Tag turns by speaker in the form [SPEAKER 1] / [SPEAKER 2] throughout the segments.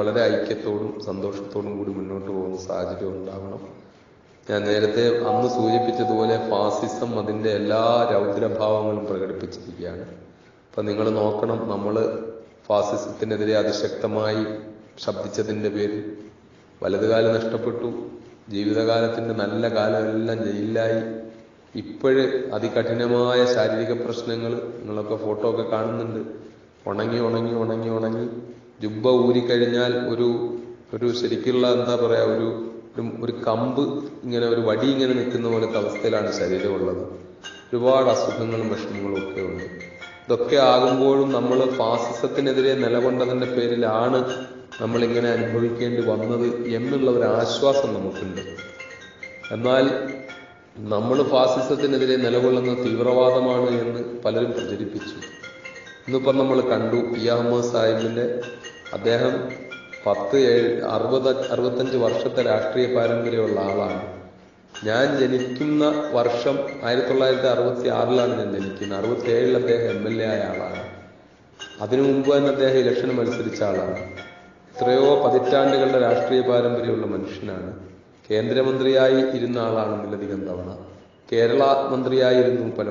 [SPEAKER 1] വളരെ ഐക്യത്തോടും സന്തോഷത്തോടും കൂടി മുന്നോട്ട് പോകുന്ന സാഹചര്യം ഉണ്ടാവണം. ഞാൻ നേരത്തെ അന്ന് സൂചിപ്പിച്ചതുപോലെ ഫാസിസം അതിന്റെ എല്ലാ രൗദ്രഭാവങ്ങളും പ്രകടിപ്പിച്ചിരിക്കുകയാണ്. അപ്പൊ നിങ്ങൾ നോക്കണം നമ്മൾ ഫാസിസത്തിനെതിരെ അതിശക്തമായി ശബ്ദിച്ചതിന്റെ പേരിൽ വലതുകാലം നഷ്ടപ്പെട്ടു ജീവിതകാലത്തിന്റെ നല്ല കാലമെല്ലാം ജയിലിലായി. ഇപ്പോഴ് അതികഠിനമായ ശാരീരിക പ്രശ്നങ്ങൾ നിങ്ങളൊക്കെ ഫോട്ടോ ഒക്കെ കാണുന്നുണ്ട്. ഉണങ്ങി ഉണങ്ങി ഉണങ്ങി ഉണങ്ങി. ജുബ്ബ ഊരിക്കഴിഞ്ഞാൽ ഒരു ഒരു ശരിക്കുള്ള എന്താ പറയാ ഒരു ഒരു- കമ്പ് ഇങ്ങനെ ഒരു വടി ഇങ്ങനെ നിൽക്കുന്ന പോലത്തെ അവസ്ഥയിലാണ് ശരീരമുള്ളത് ഒരുപാട് അസുഖങ്ങളും വിഷമങ്ങളും ഒക്കെ ഉണ്ട്. ഇതൊക്കെ ആകുമ്പോഴും നമ്മൾ ഫാസിസത്തിനെതിരെ നിലകൊണ്ടതിന്റെ പേരിലാണ് നമ്മൾ ഇങ്ങനെ അനുഭവിക്കേണ്ടി വന്നത് എന്നുള്ള ഒരു ആശ്വാസം നമുക്കുണ്ട്. എന്നാൽ നമ്മൾ ഫാസിസത്തിനെതിരെ നിലകൊള്ളുന്ന തീവ്രവാദമാണ് എന്ന് പലരും പ്രചരിപ്പിച്ചു. ഇന്നിപ്പം നമ്മൾ കണ്ടു പി അഹമ്മദ് സാഹിബിന്റെ അദ്ദേഹം പത്ത് ഏഴ് അറുപത് അറുപത്തഞ്ച് വർഷത്തെ രാഷ്ട്രീയ പാരമ്പര്യമുള്ള ആളാണ്. ഞാൻ ജനിക്കുന്ന വർഷം ആയിരത്തി തൊള്ളായിരത്തി അറുപത്തി ആറിലാണ് ഞാൻ ജനിക്കുന്നത്. അറുപത്തി ഏഴിൽ അദ്ദേഹം എം എൽ എ ആയ ആളാണ്. അതിനു മുമ്പ് തന്നെ അദ്ദേഹം ഇലക്ഷൻ മത്സരിച്ച ആളാണ്. എത്രയോ പതിറ്റാണ്ടുകളുടെ രാഷ്ട്രീയ പാരമ്പര്യമുള്ള മനുഷ്യനാണ്. കേന്ദ്രമന്ത്രിയായി ഇരുന്ന ആളാണ് ഒന്നിലധികം തവണ. കേരള മന്ത്രിയായിരുന്നു പല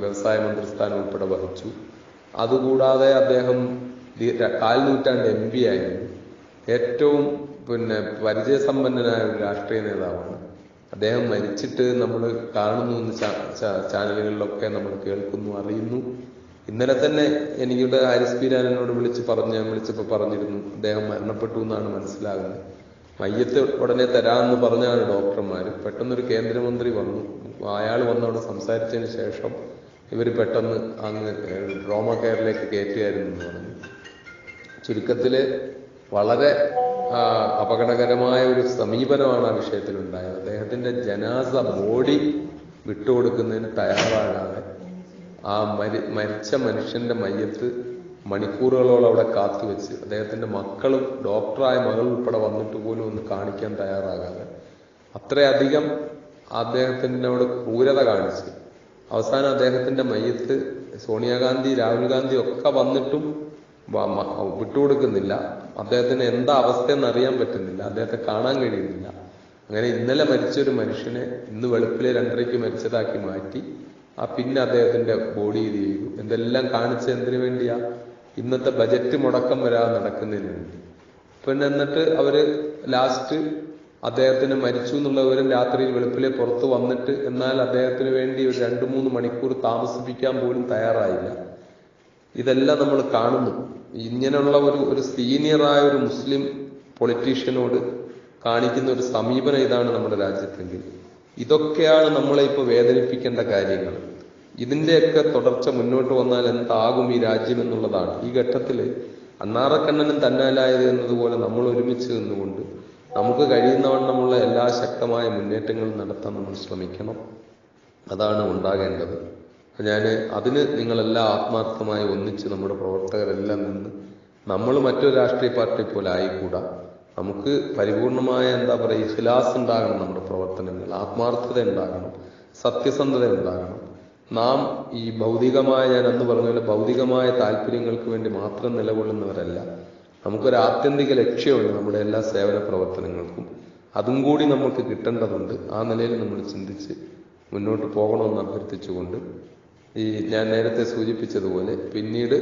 [SPEAKER 1] വ്യവസായ മന്ത്രി സ്ഥാനം ഉൾപ്പെടെ വഹിച്ചു. അതുകൂടാതെ അദ്ദേഹം കാൽ നൂറ്റാണ്ട് എം പി ആയിരുന്നു. ഏറ്റവും പിന്നെ പരിചയസമ്പന്നനായ ഒരു രാഷ്ട്രീയ നേതാവാണ്. അദ്ദേഹം മരിച്ചിട്ട് നമ്മൾ കാണുന്നു എന്ന് ചാനലുകളിലൊക്കെ നമ്മൾ കേൾക്കുന്നു അറിയുന്നു. ഇന്നലെ തന്നെ എനിക്കിവിടെ ഹാരിസ് പീരാനോട് വിളിച്ച് പറഞ്ഞ് വിളിച്ചപ്പോൾ പറഞ്ഞിരുന്നു അദ്ദേഹം മരണപ്പെട്ടു എന്നാണ് മനസ്സിലാകുന്നത്. മയ്യത്ത് ഉടനെ തരാമെന്ന് പറഞ്ഞാണ് ഡോക്ടർമാർ പെട്ടെന്നൊരു കേന്ദ്രമന്ത്രി വന്നു. അയാൾ വന്ന് അവിടെ സംസാരിച്ചതിന് ശേഷം ഇവർ പെട്ടെന്ന് അങ്ങ് റോമ കെയറിലേക്ക് കയറ്റുകയായിരുന്നു എന്ന് പറഞ്ഞു. ചുരുക്കത്തിൽ വളരെ അപകടകരമായ ഒരു സമീപനമാണ് ആ വിഷയത്തിൽ ഉണ്ടായത് അദ്ദേഹത്തിന്റെ ജനാസ ബോഡി വിട്ടുകൊടുക്കുന്നതിന് തയ്യാറാകാതെ ആ മരി മരിച്ച മനുഷ്യന്റെ മയ്യത്ത് മണിക്കൂറുകളോളം അവിടെ കാത്തുവെച്ച് അദ്ദേഹത്തിന്റെ മക്കളും ഡോക്ടറായ മകൾ ഉൾപ്പെടെ വന്നിട്ട് പോലും ഒന്ന് കാണിക്കാൻ തയ്യാറാകാതെ അത്രയധികം അദ്ദേഹത്തിനോട് ക്രൂരത കാണിച്ച് അവസാനം അദ്ദേഹത്തിന്റെ മയ്യത്ത് സോണിയാഗാന്ധി രാഹുൽ ഗാന്ധി ഒക്കെ വന്നിട്ടും വിട്ടുകൊടുക്കുന്നില്ല. അദ്ദേഹത്തിന് എന്താ അവസ്ഥയെന്ന് അറിയാൻ പറ്റുന്നില്ല. അദ്ദേഹത്തെ കാണാൻ കഴിയുന്നില്ല. അങ്ങനെ ഇന്നലെ മരിച്ച ഒരു മനുഷ്യനെ ഇന്ന് വെളുപ്പിലെ രണ്ടരയ്ക്ക് മരിച്ചതാക്കി മാറ്റി. ആ പിന്നെ അദ്ദേഹത്തിന്റെ ബോഡി ഇത് ചെയ്തു. എന്തെല്ലാം കാണിച്ച് എന്തിനു വേണ്ടിയാ? ഇന്നത്തെ ബജറ്റ് മുടക്കം വരാതെ നടക്കുന്നതിന് വേണ്ടി. പിന്നെ എന്നിട്ട് അവർ ലാസ്റ്റ് അദ്ദേഹത്തിന് മരിച്ചു എന്നുള്ള വിവരം രാത്രിയിൽ വെളുപ്പിലെ പുറത്ത് വന്നിട്ട് എന്നാൽ അദ്ദേഹത്തിന് വേണ്ടി ഒരു രണ്ടു മൂന്ന് മണിക്കൂർ താമസിപ്പിക്കാൻ പോലും തയ്യാറായില്ല. ഇതെല്ലാം നമ്മൾ കാണുന്നു. ഇങ്ങനെയുള്ള ഒരു ഒരു സീനിയറായ ഒരു മുസ്ലിം പൊളിറ്റീഷ്യനോട് കാണിക്കുന്ന ഒരു സമീപനം ഇതാണ് നമ്മുടെ രാജ്യത്തെങ്കിൽ. ഇതൊക്കെയാണ് നമ്മളെ ഇപ്പൊ വേദനിപ്പിക്കേണ്ട കാര്യങ്ങൾ. ഇതിന്റെയൊക്കെ തുടർച്ച മുന്നോട്ട് വന്നാൽ എന്താകും ഈ രാജ്യം എന്നുള്ളതാണ്. ഈ ഘട്ടത്തിൽ അന്നാറക്കണ്ണനും തന്നാലായത് എന്നതുപോലെ നമ്മൾ ഒരുമിച്ച് നിന്നുകൊണ്ട് നമുക്ക് കഴിയുന്നവണ്ണമുള്ള എല്ലാ ശക്തമായ മുന്നേറ്റങ്ങളും നടത്താൻ നമ്മൾ ശ്രമിക്കണം. അതാണ് ഉണ്ടാകേണ്ടത്. ഞാൻ അതിന് നിങ്ങളെല്ലാം ആത്മാർത്ഥമായി ഒന്നിച്ച് നമ്മുടെ പ്രവർത്തകരെല്ലാം നിന്ന് നമ്മൾ മറ്റൊരു രാഷ്ട്രീയ പാർട്ടി പോലെ ആയിക്കൂടാ. നമുക്ക് പരിപൂർണമായ എന്താ പറയുക ഇഖിലാസ് ഉണ്ടാകണം നമ്മുടെ പ്രവർത്തനങ്ങൾ ആത്മാർത്ഥത ഉണ്ടാകണം സത്യസന്ധത ഉണ്ടാകണം. നാം ഈ ഭൗതികമായ ഞാൻ അന്ന് പറഞ്ഞ പോലെ ഭൗതികമായ താല്പര്യങ്ങൾക്ക് വേണ്ടി മാത്രം നിലകൊള്ളുന്നവരല്ല. നമുക്കൊരു ആത്യന്തിക ലക്ഷ്യമുണ്ട് നമ്മുടെ എല്ലാ സേവന പ്രവർത്തനങ്ങൾക്കും. അതും കൂടി നമുക്ക് കിട്ടേണ്ടതുണ്ട്. ആ നിലയിൽ നമ്മൾ ചിന്തിച്ച് മുന്നോട്ട് പോകണമെന്ന് അഭ്യർത്ഥിച്ചുകൊണ്ട് ഈ ഞാൻ നേരത്തെ സൂചിപ്പിച്ചതുപോലെ പിന്നീട്